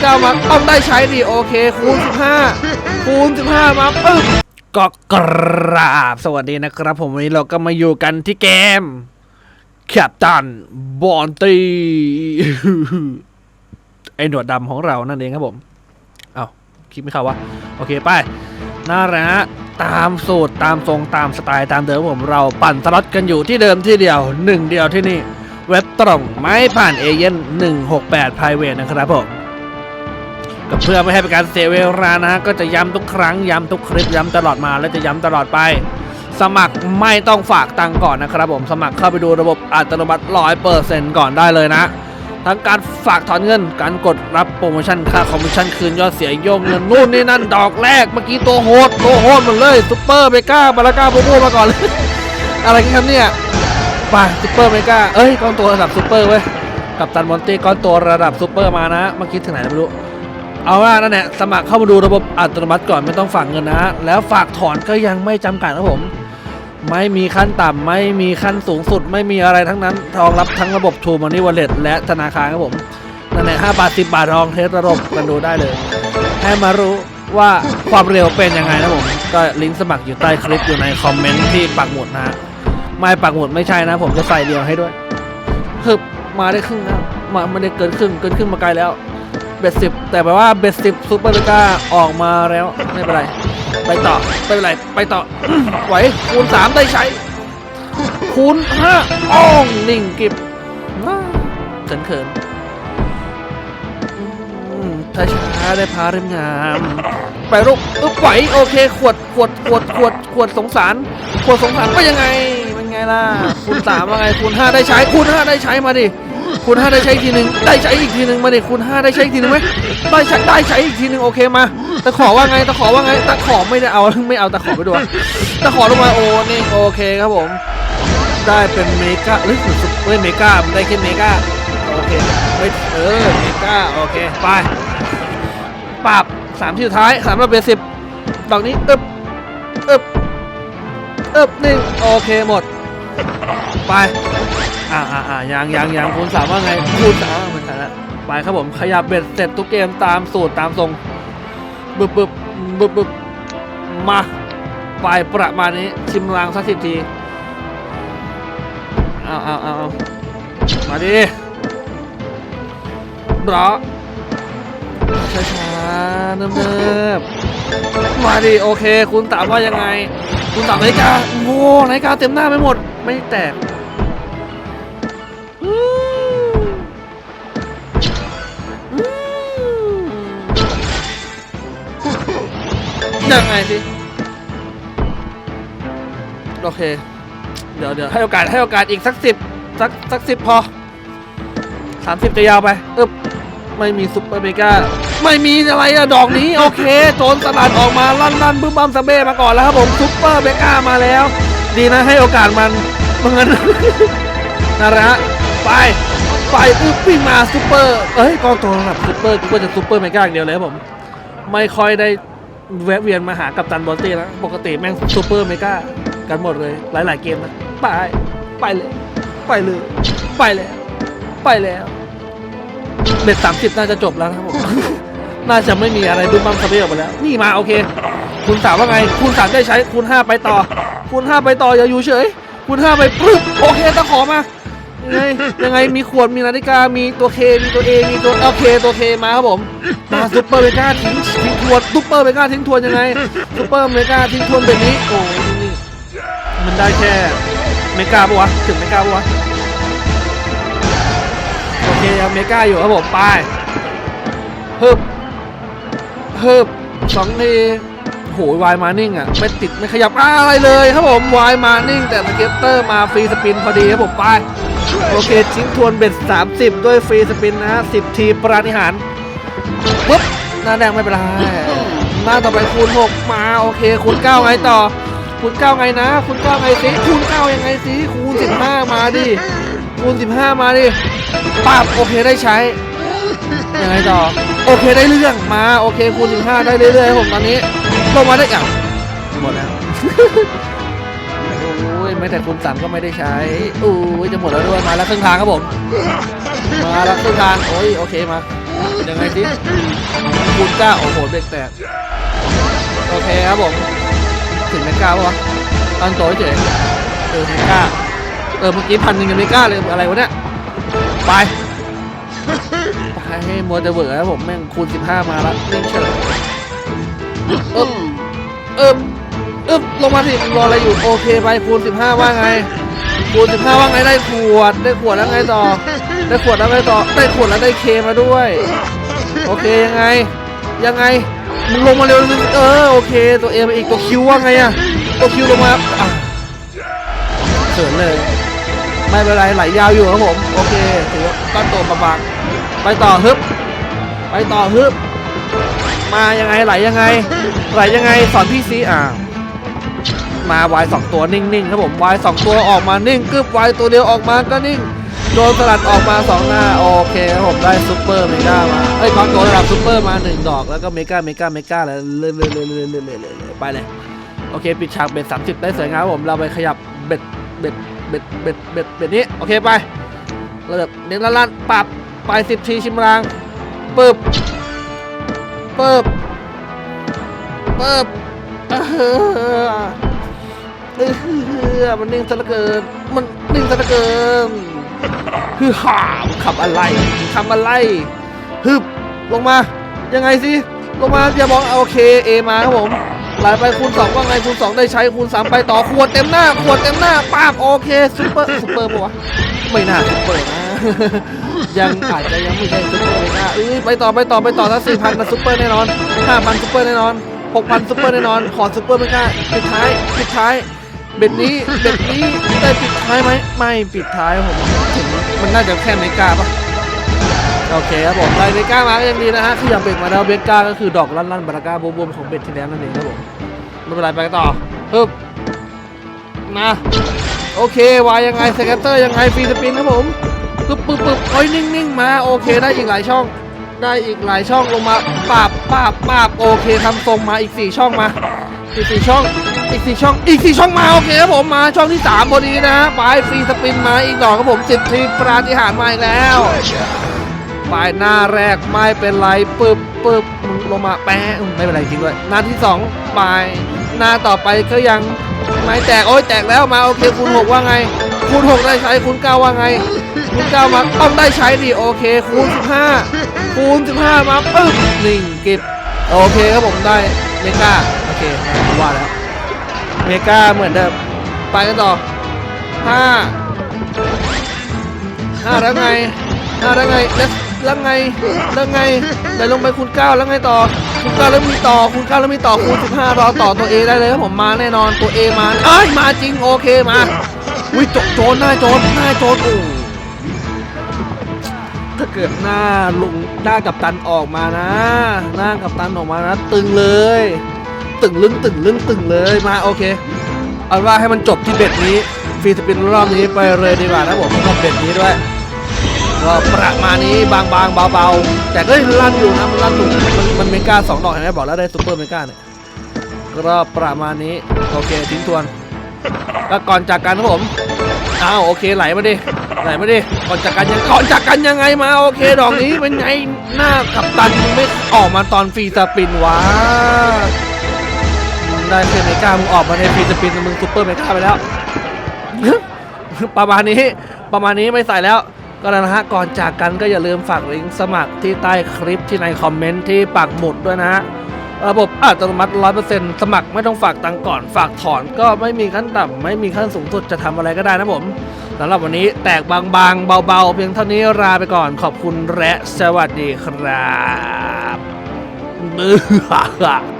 เก้ามาต้องได้ใช้ดิโอเค คูณสิบห้าคูณสิบห้ามาปึ๊บก็กราบสวัสดีนะครับ ผมวันนี้เราก็มาอยู่กันที่เกมแคปตันบอนตีไอหนวดดำของเรานั่นเองครับผม เอาคิดไม่เข้าวะ โอเคไปน่าละฮะตามสูตรตามทรงตามสไตล์ตามเดิมผมเราปั่นสล็อตกันอยู่ที่เดิมที่เดียวหนึ่งเดียวที่นี่ เว็บตรง ไม่ผ่านเอเย่น168 private นะครับผม ก็เพื่อไม่ให้เป็นการเสียเวลานะฮะก็จะย้ำทุกครั้งย้ำทุกคลิปย้ำตลอดมาและจะย้ำตลอดไป สมัครไม่ต้องฝากตังก่อนนะครับผมสมัครเข้าไปดูระบบอัตโนมัติ100%ก่อนได้เลยนะ ทั้งการฝากถอนเงิน การกดรับโปรโมชั่นค่าคอมมิชชั่นคืนยอดเสียโยกเงินนู่นนี่นั่นดอกแรกเมื่อกี้ตัวโหดตัวโหดหมดเลยซุปเปอร์เบก้าบาราก้าโบโบมาก่อนเลยอะไรกันครับเนี่ยไปซุปเปอร์เมกาเอ้ยก้อนตัวระดับซุปเปอร์เว้ยกับตันมอนตี้ก้อนตัวระดับซุปเปอร์มานะเมื่อกี้ถึงไหนไม่รู้ เอาว่านั่นแหละสมัครเข้ามาดูระบบอัตโนมัติก่อนไม่ต้องฝากเงินนะ แล้วฝากถอนก็ยังไม่จำกัดครับผม ไม่มีขั้นต่ำไม่มีขั้นสูงสุด ไม่มีอะไรทั้งนั้นรองรับทั้งระบบ True Money Wallet และธนาคารครับผมนั่นแหละ5บาท10บาทรองเทสระบบกันดูได้เลย ให้มารู้ว่าความเร็วเป็นยังไงนะผมก็ลิงก์สมัครอยู่ใต้คลิปอยู่ในคอมเมนต์ที่ปักหมุดนะฮะไม่ปักหมุดไม่ใช่นะ ผมจะใส่เดียวให้ด้วยคือมาได้ครึ่งนะมาไม่ได้เกินครึ่งเกินครึ่งมาไกลแล้ว เบ็ดสิบแต่แปลว่าเบ็ดสิบซูเปอร์เลกาออกมาแล้วไม่เป็นไร ไปต่อไม่เป็นไรไปต่อไหวคูณสามได้ใช้ คูณห้าอ้องนิ่งกิบเขินเขินถ้าช้าได้พาเริ่มงามไปลูกอึ๊บไหวโอเค ขวดขวดขวดขวดขวดสงสาร ขวดสงสารว่ายังไงเป็นไงล่ะคูณสามว่าไงคูณห้าได้ใช้คูณห้าได้ใช้มาดิ คูณห้าได้ใช้อีกทีหนึ่งได้ใช้อีกทีหนึ่งมาเดิคูณห้าได้ใช้อีกทีหนึ่งไหมได้ใช้ได้ใช้อีกทีหนึ่งโอเคมาตะขอว่าไงตะขอว่าไงตะขอไม่ได้เอาไม่เอาตะขอไปด้วยตะขอลงมาโอ้นี่โอเคครับผมได้เป็นเมกาเฮ้ยสุดเฮ้ยเมกาได้แค่เมกาโอเคไม่เออเมกาโอเคไปปรับสามที่สุดท้ายสามร้อยเบสิบดอกนี้อึบอึบอึบนี่โอเคหมดไป อ่าอ่าอ่ายังยังยังคูณสามว่าไงคูณสามเหมือนกันละไปครับผมขยับเบ็ดเสร็จทุกเกมตามสูตรตามทรงบึบบึบบึบบึบมาไปประมาณนี้ชิมลางสักสิบทีเอาเอาเอาเอามาดิรอช้าช้าๆเนิบๆมาดิโอเค คุณถามว่ายังไง คุณถามนาฬิกาโอ้นาฬิกาเต็มหน้าไปหมด ไม่แตก ยังไงสิโอเค เดี๋ยวเดี๋ยวให้โอกาสให้โอกาสอีกสักสิบสักสักสิบพอสามสิบจะยาวไปอึบไม่มีซุปเปอร์เมกาไม่มีอะไรอะดอกนี้ โอเคโจรสลัดออกมาลั่นลั่นบึ้มบัมสะเบ้มาก่อนแล้วครับผมซุปเปอร์เมกามาแล้ว ดีนะให้โอกาสมันไมันงั้นนะฮะไปไปอึ๊บวิ่งมาซุปเปอร์เอ้ยกองตัวระดับซุปเปอร์กูก็จะซุปเปอร์เมกาอย่างเดียวเลยครับผม ไม่ค่อยได้ แวะเวียนมาหากับตันบอลเต้แล้วปกติแม่งซูเปอร์เมกากันหมดเลย หลาย ๆ เกมนะไปไปเลย ไปเลย ไปแล้ว ไปแล้วเบ็ดสามสิบน่าจะจบแล้วนะครับผมน่าจะไม่มีอะไรบึ้มบั้มสะเบ้ออกมาแล้ว นี่มาโอเคคูณสามว่าไงคูณสามได้ใช้คูณห้าไปต่อคูณห้าไปต่ออย่าอยู่เฉยคูณห้าไปปึ๊บโอเคตะขอมา ยังไงยังไงมีขวดมีนาฬิกามีตัวเคมีตัวเอมีตัวโอเคตัวเคมาครับผมมาซุปเปอร์เมกาทิ้งทิ้งทวนซุปเปอร์เมกาทิ้งทวนยังไงซุปเปอร์เมกาทิ้งทวนแบบนี้โอ้ยนี่มันได้แค่เมกาปะวะถึงเมกาปะวะโอเคยังเมกาอยู่ครับผมไปเฮิบเฮิบสองทีโหวายมานิ่งอะไม่ติดไม่ขยับอะไรเลยครับผมวายมานิ่งแต่สเก็ตเตอร์มาฟรีสปินพอดีครับผมไป โอเคทิ้งทวนเบ็ด 30 ด้วยฟรีสปินนะฮะ10ทีปราณิหารปุ๊บหน้าแดงไม่เป็นไรหน้าต่อไปคูณ 6 มาโอเคคูณ9ไงต่อคูณ9ไงนะคูณ9ไงสิคูณ9ยังไงสิคูณ 15 มาดิคูณ 15 มาดิปับโอเคได้ใช้ยังไงต่อโอเคได้เรื่องมาโอเคคูณ 15 ได้เรื่อยๆผมตอนนี้ลงมาได้อย่างหมดแล้ว โอ้ยไม่แต่คูณสามก็ไม่ได้ใช้โอ้ยจะหมดแล้วด้วยมาแล้วครึ่งทางครับผม มาแล้วครึ่งทางโอ้ยโอเคมายังไงสิคูณเก้าโอ้โหเบรกแตกโอเคครับผมถึงเมกาปะวะตั้งโต๊ะเฉยเออเมกาเออเมื่อกี้พันหนึ่งยังไม่กล้าเลยอะไรวะเนี่ยไปไปให้มัวแต่เบื่อครับผมแม่งคูณ15มาแล้วนิ่งเฉย ลงมาสิรออะไรอยู่ โอเคไปคูณ15ว่าไงคูณ15ว่าไงได้ขวด ได้ขวดแล้วไงต่อ ได้ขวดแล้วไงต่อ ได้ขวดแล้วได้เคมาด้วย โอเคยังไง ยังไงมึงลงมาเร็วเออโอเค ตัวเอมาอีกตัวคิวว่าไงอะตัวคิวลงมาอะเขินเลย ไม่เป็นไรไหลยาวอยู่ครับผม โอเคถือว่าก้อนโตประมาณไปต่อฮึบไปต่อฮึบมายังไงไหลยังไงไหลยังไงสอนพี่ซีอ่า มาวายสองตัวนิ่งๆครับผมวายสองตัวออกมานิ่งกึบวายตัวเดียวออกมาก็นิ่งโดนสลัดออกมาสองหน้าโอเคครับผมได้ซูเปอร์เมกามาเอ้ยคอนโดระดับซูเปอร์มาหนึ่งดอกแล้วก็เมกาเมกาเมกาเลยเรื่อยๆเรื่อยๆเรื่อยๆเรื่อยๆเรื่อยๆไปเลยโอเคปิดฉากเบ็ดสามสิบได้สวยงามครับผมเราไปขยับเบ็ดเบ็ดเบ็ดเบ็ดเบ็ดเบ็ดนี้โอเคไปเราแบบเน้นลั่นๆปรับไปสิบทีชิมรางปึ๊บปึ๊บปึ๊บเออ เออมันนิ่งซะเหลือเกิน มันนิ่งซะเหลือเกินคือห่าขับอะไรขับอะไรฮึบลงมา ยังไงสิลงมาอย่ามองโอเคเอมาครับผมไหลไปคูณสองว่าไงคูณสองได้ใช้คูณสามไปต่อขวดเต็มหน้าขวดเต็มหน้าป้าบโอเคซุปเปอร์ซุปเปอร์ปะวะไม่น่าซุปเปอร์นะยังอาจจะยังไม่ใช่ซุปเปอร์นะเอ้ยไปต่อไปต่อไปต่อถ้าสี่พันนะซุปเปอร์แน่นอนห้าพันซุปเปอร์แน่นอนหกพันซุปเปอร์แน่นอนขอซุปเปอร์ไม่กล้าปิดท้ายปิดท้าย เบ็ดนี้เบ็ดนี้ได้ปิดท้ายไหมไม่ปิดท้ายผมมันน่าจะแค่เมกาปะโอเคครับผมไล่เมกามาก็ยังดีนะฮะขยับเบ็ดมาแล้วเมกาก็คือดอกลั่นลั่นบาราก้าบวมๆของเบ็ดที่แล้วนั่นเองครับผมไม่เป็นไรไปต่อปึ๊บมาโอเควายยังไงสแกตเตอร์ยังไงฟรีสปินครับผมปึ๊บปึ๊บปึ๊บโอ้ยนิ่งๆมาโอเคได้อีกหลายช่องได้อีกหลายช่องลงมาปาบปาบปาบโอเคทำทรงมาอีกสี่ช่องมาอีกสี่ช่อง อีกสี่ช่องอีกสี่ช่องมาโอเคครับผมมาช่องที่สามพอดีนะฮะไปฟรีสปินมาอีกดอกครับผมสิบทีปราฏิหาริย์มาอีกแล้วไปหน้าแรกไม่เป็นไรปึ๊บปึ๊บลงมาแปะไม่เป็นไรจริงด้วยหน้าที่สองไปหน้าต่อไปก็ยังไม่แตกโอ้ยแตกแล้วมาโอเคคูณหกว่าไงคูณหกได้ใช้คูณเก้าว่าไงคูณเก้ามาต้องได้ใช้ดิโอเคคูณสิบห้าคูณสิบห้ามาปึ๊บหนิ่งเกิบโอเคครับผมได้เมกาโอเคว่าแล้ว เมกาเหมือนเดิม ไปกันต่อห้าห้าแล้วไงห้าแล้วไงแล้วแล้วไงแล้วไงไหลลงไปคูณเก้าแล้วไงต่อคูณเก้าแล้วมีต่อคูณเก้าแล้วมีต่อคูณสิบห้ารอต่อตัวเอได้เลยครับผมมาแน่นอนตัวเอมาเอ้ยมาจริงโอเคมาวิโจโจรหน้าโจรหน้าโจรโอ้ถ้าเกิดหน้าลุงหน้ากับตันออกมานะ หน้ากับตันออกมานะ ตึงเลย ตึงลึงตึงลึงตึงเลยมาโอเคเอาว่าให้มันจบที่เบ็ดนี้ฟรีสปินรอบนี้ไปเลยดีกว่านะผมกับเบ็ดนี้ด้วยก็ประมาณนี้บางๆเบาๆ แต่ก็ลั่นอยู่นะมันลั่นอยู่มันมันเมกาสองดอกเห็นไหมบอกแล้วได้ซูเปอร์เมกาเนี่ยก็ประมาณนี้โอเคทิ้งทวนก็ก่อนจากกันครับผมอ้าวโอเคไหลมาดิไหลมาดิก่อนจากกันยังก่อนจากกันยังไงมาโอเคดอกนี้เป็นไงหน้ากับตันไม่ออกมาตอนฟรีสปินวะ ได้แค่เมกามึงออกมาในฟีสปินมึงซูเปอร์เมกาไปแล้ว ประมาณนี้ประมาณนี้ไม่ใส่แล้วก็แล้วนะฮะก่อนจากกันก็อย่าลืมฝากลิงก์สมัครที่ใต้คลิปที่ในคอมเมนต์ที่ปักหมุดด้วยนะฮะระบบอัตโนมัติ 100%สมัครไม่ต้องฝากตังก่อน ฝากถอนก็ไม่มีขั้นต่ำไม่มีขั้นสูงสุดจะทำอะไรก็ได้นะผมสำหรับวันนี้แตกบางๆ เบาๆ เพียงเท่านี้ลาไปก่อนขอบคุณและสวัสดีครับ